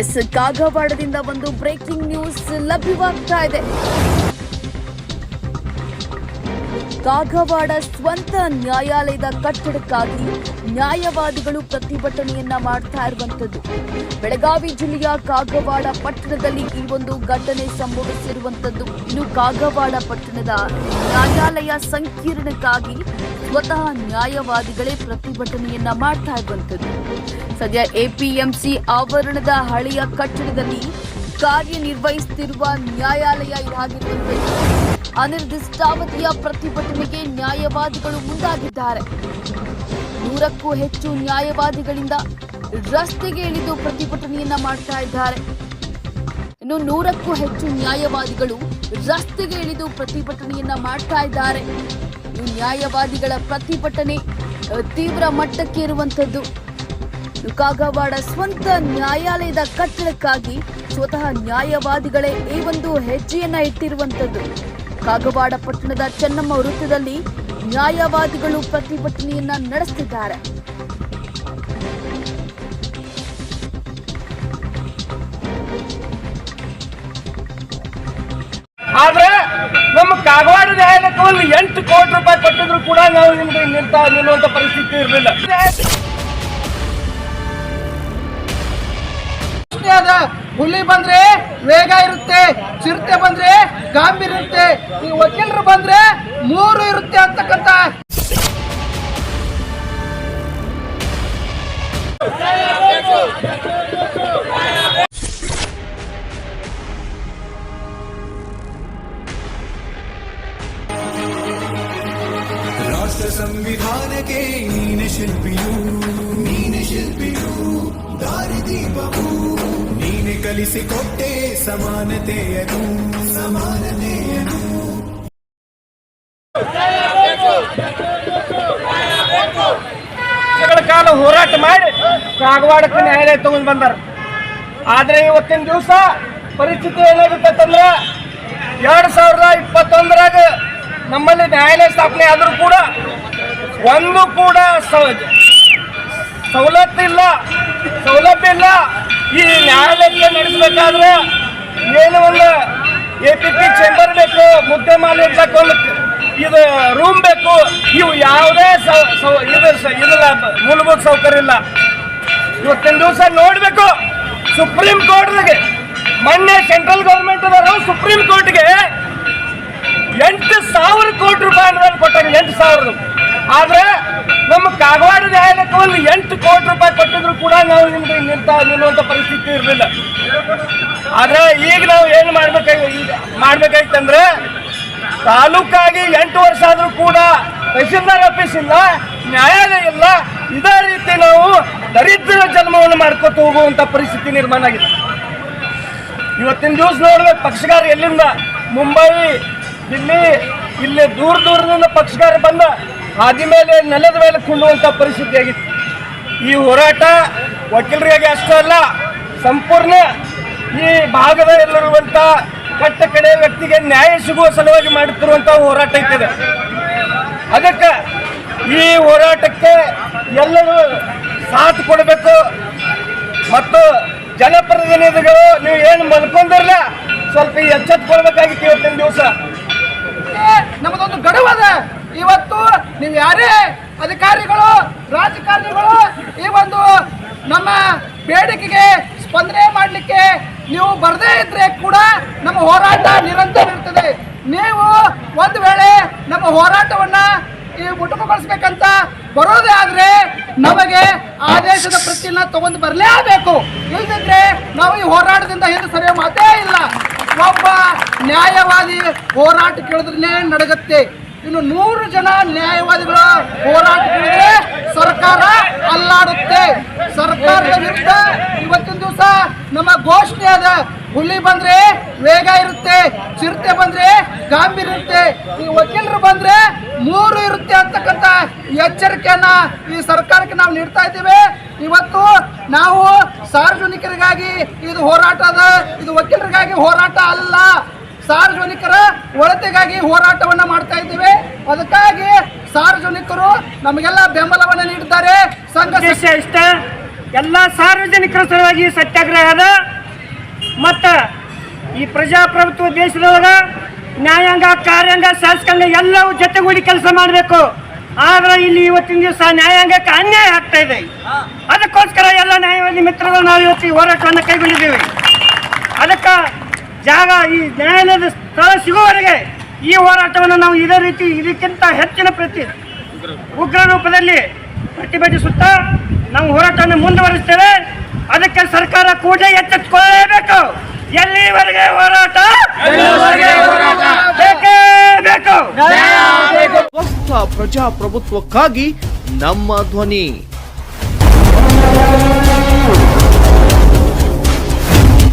S ಕಾಗವಾಡದಿಂದ ಒಂದು breaking news ಲಭ್ಯವಾಗ್ತಾ ಇದೆ. ಕಾಗವಾಡ ಸ್ವಂತ ನ್ಯಾಯಾಲಯದ ಕಟ್ಟಡಕ್ಕಾಗಿ ನ್ಯಾಯವಾದಿಗಳು ಪ್ರತಿಭಟನೆಯನ್ನ ಮಾಡ್ತಾ ಇರುವಂತದ್ದು ಬೆಳಗಾವಿ ಜಿಲ್ಲೆಯ ಕಾಗವಾಡ ಪಟ್ಟಣದಲ್ಲಿ ಈ ಒಂದು ಘಟನೆ ಸಂಭವಿಸಿರುವಂತದ್ದು ಇನ್ನು ಕಾಗವಾಡ ಪಟ್ಟಣದ ನ್ಯಾಯಾಲಯ ಸಂಕೀರ್ಣಕ್ಕಾಗಿ ಸ್ವತಃ ನ್ಯಾಯವಾದಿಗಳೇ ಪ್ರತಿಭಟನೆಯನ್ನ ಮಾಡ್ತಾ ಇರುವಂತದ್ದು ಸದ್ಯ ಎಪಿಎಂಸಿ ಆವರಣದ ಹಳೆಯ ಕಟ್ಟಡದಲ್ಲಿ ಕಾರ್ಯನಿರ್ವಹಿಸುತ್ತಿರುವ ನ್ಯಾಯಾಲಯ ಇದಾಗಿರುವಂತೆ ಅನಿರ್ದಿಷ್ಟಾವಧಿಯ ಪ್ರತಿಭಟನೆಗೆ ನ್ಯಾಯವಾದಿಗಳು ಮುಂದಾಗಿದ್ದಾರೆ. ನೂರಕ್ಕೂ ಹೆಚ್ಚು ನ್ಯಾಯವಾದಿಗಳಿಂದ ರಸ್ತೆಗೆ ಇಳಿದು ಪ್ರತಿಭಟನೆಯನ್ನ ಮಾಡ್ತಾ ಇದ್ದಾರೆ. ಇನ್ನು ನೂರಕ್ಕೂ ಹೆಚ್ಚು ನ್ಯಾಯವಾದಿಗಳು ರಸ್ತೆಗೆ ಇಳಿದು ಪ್ರತಿಭಟನೆಯನ್ನ ಮಾಡ್ತಾ ಇದ್ದಾರೆ. ನ್ಯಾಯವಾದಿಗಳ ಪ್ರತಿಭಟನೆ ತೀವ್ರ ಮಟ್ಟಕ್ಕೆ ಇರುವಂತದ್ದು ಇನ್ನು ಕಾಗವಾಡ ಸ್ವಂತ ನ್ಯಾಯಾಲಯದ ಕಟ್ಟಡಕ್ಕಾಗಿ ಸ್ವತಃ ನ್ಯಾಯವಾದಿಗಳೇ ಈ ಒಂದು ಹೆಜ್ಜೆಯನ್ನ ಇಟ್ಟಿರುವಂತದ್ದು ಕಾಗವಾಡ ಪಟ್ಟಣದ ಚೆನ್ನಮ್ಮ ವೃತ್ತದಲ್ಲಿ ನ್ಯಾಯವಾದಿಗಳು ಪ್ರತಿಭಟನೆಯನ್ನ ನಡೆಸುತ್ತಿದ್ದಾರೆ ಆದ್ರೆ ನಮ್ಮ ಕಾಗವಾಡ ನ್ಯಾಯಾಲಯಕ್ಕೆ ಒಂದು ಎಂಟು ಕೋಟಿ ರೂಪಾಯಿ ಕೊಟ್ಟಿದ್ರು ಕೂಡ ನಾವು ನಿಮ್ಗೆ ನಿಂತ ನಿಲ್ಲುವಂತ ಪರಿಸ್ಥಿತಿ ಇರಲಿಲ್ಲ. ಅದ ಹುಲಿ ಬಂದ್ರೆ ವೇಗ ಇರುತ್ತೆ, ಚಿರತೆ ಬಂದ್ರೆ ಗಾಂಭೀರ್ ಇರುತ್ತೆ. ಈ ವಕೀಲರು ಬಂದ್ರೆ ಮೂರು ಇರುತ್ತೆ ಅಂತಕ್ಕಂತ ರಾಷ್ಟ್ರ ಸಂವಿಧಾನಕ್ಕೆ ನೀನೆ ಶಿಲ್ಪಿಯು. ಕಲಿಸಿಕೊಟ್ಟೆ ಸಮಾನತೆಯನು ಸಮಾನತೆಯನು ಕಾಲ ಹೋರಾಟ ಮಾಡಿ ಕಾಗವಾಡಕ್ಕೆ ನ್ಯಾಯಾಲಯ ತಗೊಂಡ್ ಬಂದಾರ. ಆದ್ರೆ ಇವತ್ತಿನ ದಿವಸ ಪರಿಸ್ಥಿತಿ ಏನಾಗುತ್ತೆ ಅಂದ್ರೆ ಎರಡ್ ಸಾವಿರದ ಇಪ್ಪತ್ತೊಂದರಾಗ ನಮ್ಮಲ್ಲಿ ನ್ಯಾಯಾಲಯ ಸ್ಥಾಪನೆ ಆದರೂ ಕೂಡ ಒಂದು ಕೂಡ ಸವಲತ್ತು ಇಲ್ಲ, ಸೌಲಭ್ಯ ಇಲ್ಲ ಈ ನ್ಯಾಯಾಲಯಕ್ಕೆ ನಡೆಸಬೇಕಾದ್ರೆ ಏನು ಒಂದು ಎ ಪಿ ಪಿ ಚೇಂಬರ್ ಬೇಕು, ಮುದ್ದೆ ಮಾಲೆ ಇದು ರೂಮ್ ಬೇಕು. ಇವು ಯಾವುದೇ ಇದಿಲ್ಲ ಮೂಲಭೂತ ಸೌಕರ್ಯ ಇಲ್ಲ. ಇವತ್ತಿನ ದಿವಸ ನೋಡಬೇಕು. ಸುಪ್ರೀಂ ಕೋರ್ಟ್ಗೆ ಮೊನ್ನೆ ಸೆಂಟ್ರಲ್ ಗೌರ್ಮೆಂಟ್ ಸುಪ್ರೀಂ ಕೋರ್ಟ್ಗೆ ಎಂಟು ಸಾವಿರ ಕೋಟಿ ರೂಪಾಯಿ ಅನುದಾನ ಕೊಟ್ಟಾಗ ಎಂಟು ಸಾವಿರದ ಆದ್ರೆ ನಮ್ಮ ಕಾಗವಾಡ ನ್ಯಾಯಾಲಯಕ್ಕೆ ಒಂದು ಎಂಟು ಕೋಟಿ ರೂಪಾಯಿ ಕೊಟ್ಟಿದ್ರು ಕೂಡ ನಾವು ನಿಮ್ಗೆ ನಿಂತ ನಿಲ್ಲುವಂತ ಪರಿಸ್ಥಿತಿ ಇರಲಿಲ್ಲ. ಆದ್ರೆ ಈಗ ನಾವು ಏನು ಮಾಡ್ಬೇಕಾಗಿ ಮಾಡ್ಬೇಕಾಯ್ತಂದ್ರೆ ತಾಲೂಕಾಗಿ ಎಂಟು ವರ್ಷ ಆದ್ರೂ ಕೂಡ ತಹಸೀಲ್ದಾರ್ ಆಫೀಸ್ ಇಲ್ಲ, ನ್ಯಾಯಾಲಯ ಇಲ್ಲ, ಇದೇ ರೀತಿ ನಾವು ದರಿದ್ರ ಜನ್ಮವನ್ನು ಮಾಡ್ಕೊತ ಹೋಗುವಂತ ಪರಿಸ್ಥಿತಿ ನಿರ್ಮಾಣ ಆಗಿದೆ. ಇವತ್ತಿನ ದಿವಸ ನೋಡ್ಬೇಕು, ಪಕ್ಷಗಾರ ಎಲ್ಲಿಂದ? ಮುಂಬೈ, ದಿಲ್ಲಿ, ಇಲ್ಲಿ ದೂರ ದೂರದಿಂದ ಪಕ್ಷಗಾರ ಬಂದ ಹಾದಿ ಮೇಲೆ ನೆಲದ ಮೇಲೆ ಕುಂಡುವಂತ ಪರಿಸ್ಥಿತಿ ಆಗಿತ್ತು. ಈ ಹೋರಾಟ ವಕೀಲರಿಗೆ ಅಷ್ಟೇ ಅಲ್ಲ, ಸಂಪೂರ್ಣ ಈ ಭಾಗದಲ್ಲಿರುವಂಥ ಕಟ್ಟ ಕಡೆ ವ್ಯಕ್ತಿಗೆ ನ್ಯಾಯ ಸಿಗುವ ಸಲುವಾಗಿ ಮಾಡುತ್ತಿರುವಂತ ಹೋರಾಟ ಇರ್ತದೆ ಅದಕ್ಕೆ ಈ ಹೋರಾಟಕ್ಕೆ ಎಲ್ಲರೂ ಸಾಥ್ ಕೊಡಬೇಕು. ಮತ್ತು ಜನಪ್ರತಿನಿಧಿಗಳು ನೀವು ಏನು ಮಲ್ಕೊಂಡಿರಲ್ಲ ಸ್ವಲ್ಪ ಎಚ್ಚೆತ್ಕೊಳ್ಬೇಕಾಗಿತ್ತು ಇವತ್ತಿನ ದಿವಸ. ನಮಗೊಂದು ಗಡುವದ. ಇವತ್ತು ನೀವು ಯಾರೇ ಅಧಿಕಾರಿಗಳು ರಾಜಕಾರಣಿಗಳು, ಈ ಒಂದು ನಮ್ಮ ಬೇಡಿಕೆಗೆ ಸ್ಪಂದನೆ ಮಾಡಲಿಕ್ಕೆ ನೀವು ಬರದೇ ಇದ್ರೆ ಕೂಡ ನಮ್ಮ ಹೋರಾಟ ನಿರಂತರ ಇರ್ತದೆ. ನೀವು ಒಂದು ವೇಳೆ ನಮ್ಮ ಹೋರಾಟವನ್ನ ಈ ಮುಟುಕುಗೊಳಿಸ್ಬೇಕಂತ ಬರೋದೇ ಆದ್ರೆ ನಮಗೆ ಆದೇಶದ ಪ್ರತಿಯನ್ನ ತಗೊಂಡು ಬರಲೇಬೇಕು ಇಲ್ದಿದ್ರೆ ನಾವು ಈ ಹೋರಾಟದಿಂದ ಹಿಂದೆ ಸರಿಯೋ ಮಾತೇ ಇಲ್ಲ. ಒಬ್ಬ ನ್ಯಾಯವಾದಿ ಹೋರಾಟ ಕೇಳಿದ್ರೆ ನಡಗತ್ತೆ. ಇನ್ನು ನೂರು ಜನ ನ್ಯಾಯವಾದಿಗಳು ಹೋರಾಟಗಳಿಗೆ ಸರ್ಕಾರ ಅಲ್ಲಾಡುತ್ತೆ. ಸರ್ಕಾರದ ವಿರುದ್ಧ ಇವತ್ತಿನ ದಿವಸ ನಮ್ಮ ಘೋಷಣೆ ಅದ ಹುಲಿ ಬಂದ್ರೆ ವೇಗ ಇರುತ್ತೆ, ಚಿರತೆ ಬಂದ್ರೆ ಗಾಂಭೀರ್ಯ ಇರುತ್ತೆ. ಈ ವಕೀಲರು ಬಂದ್ರೆ ಮೂರು ಇರುತ್ತೆ ಅಂತಕ್ಕಂಥ ಎಚ್ಚರಿಕೆಯನ್ನ ಈ ಸರ್ಕಾರಕ್ಕೆ ನಾವು ನೀಡ್ತಾ ಇದ್ದೇವೆ. ಇವತ್ತು ನಾವು ಸಾರ್ವಜನಿಕರಿಗಾಗಿ ಇದು ಹೋರಾಟ ಅದ ಇದು ವಕೀಲರಿಗಾಗಿ ಹೋರಾಟ ಅಲ್ಲ. ಸಾರ್ವಜನಿಕರ ಒಳತೆಗಾಗಿ ಹೋರಾಟವನ್ನ ಮಾಡ್ತಾ ಇದ್ದೇವೆ. ಅದಕ್ಕಾಗಿ ಸಾರ್ವಜನಿಕರು ನಮಗೆಲ್ಲ ಬೆಂಬಲವನ್ನ ನೀಡಿದ್ದಾರೆ. ಸಂಘ ಇಷ್ಟ ಎಲ್ಲ ಸಾರ್ವಜನಿಕರ ಸಲುವಾಗಿ ಸತ್ಯಾಗ್ರಹದ ಮತ್ತು ಈ ಪ್ರಜಾಪ್ರಭುತ್ವ ದೇಶದೊಳಗ ನ್ಯಾಯಾಂಗ ಕಾರ್ಯಾಂಗ ಶಾಸಕಾಂಗ ಎಲ್ಲವೂ ಜೊತೆಗೂಡಿ ಕೆಲಸ ಮಾಡಬೇಕು. ಆದ್ರೆ ಇಲ್ಲಿ ಇವತ್ತಿನ ದಿವಸ ನ್ಯಾಯಾಂಗಕ್ಕೆ ಅನ್ಯಾಯ ಆಗ್ತಾ ಇದೆ. ಅದಕ್ಕೋಸ್ಕರ ಎಲ್ಲ ನ್ಯಾಯವಾದಿ ಮಿತ್ರರು ನಾವು ಇವತ್ತು ಹೋರಾಟವನ್ನು ಕೈಗೊಂಡಿದ್ದೀವಿ. ಅದಕ್ಕೆ ಜಾಗ ಈ ನ್ಯಾಯಾಲಯದ ಸ್ಥಳ ಸಿಗುವವರೆಗೆ ಈ ಹೋರಾಟವನ್ನು ನಾವು ಇದೇ ರೀತಿ ಇದಕ್ಕಿಂತ ಹೆಚ್ಚಿನ ಪ್ರತಿ ಉಗ್ರ ರೂಪದಲ್ಲಿ ಪ್ರತಿಭಟಿಸುತ್ತಾ ನಾವು ಹೋರಾಟವನ್ನು ಮುಂದುವರಿಸ್ತೇವೆ. ಅದಕ್ಕೆ ಸರ್ಕಾರ ಕೂಡಲೇ ಎಚ್ಚೆತ್ತುಕೊಳ್ಳಲೇಬೇಕು. ಎಲ್ಲಿವರೆಗೆ ಹೋರಾಟ? ಬೇಕೇ ಪ್ರಜಾಪ್ರಭುತ್ವಕ್ಕಾಗಿ ನಮ್ಮ ಧ್ವನಿ.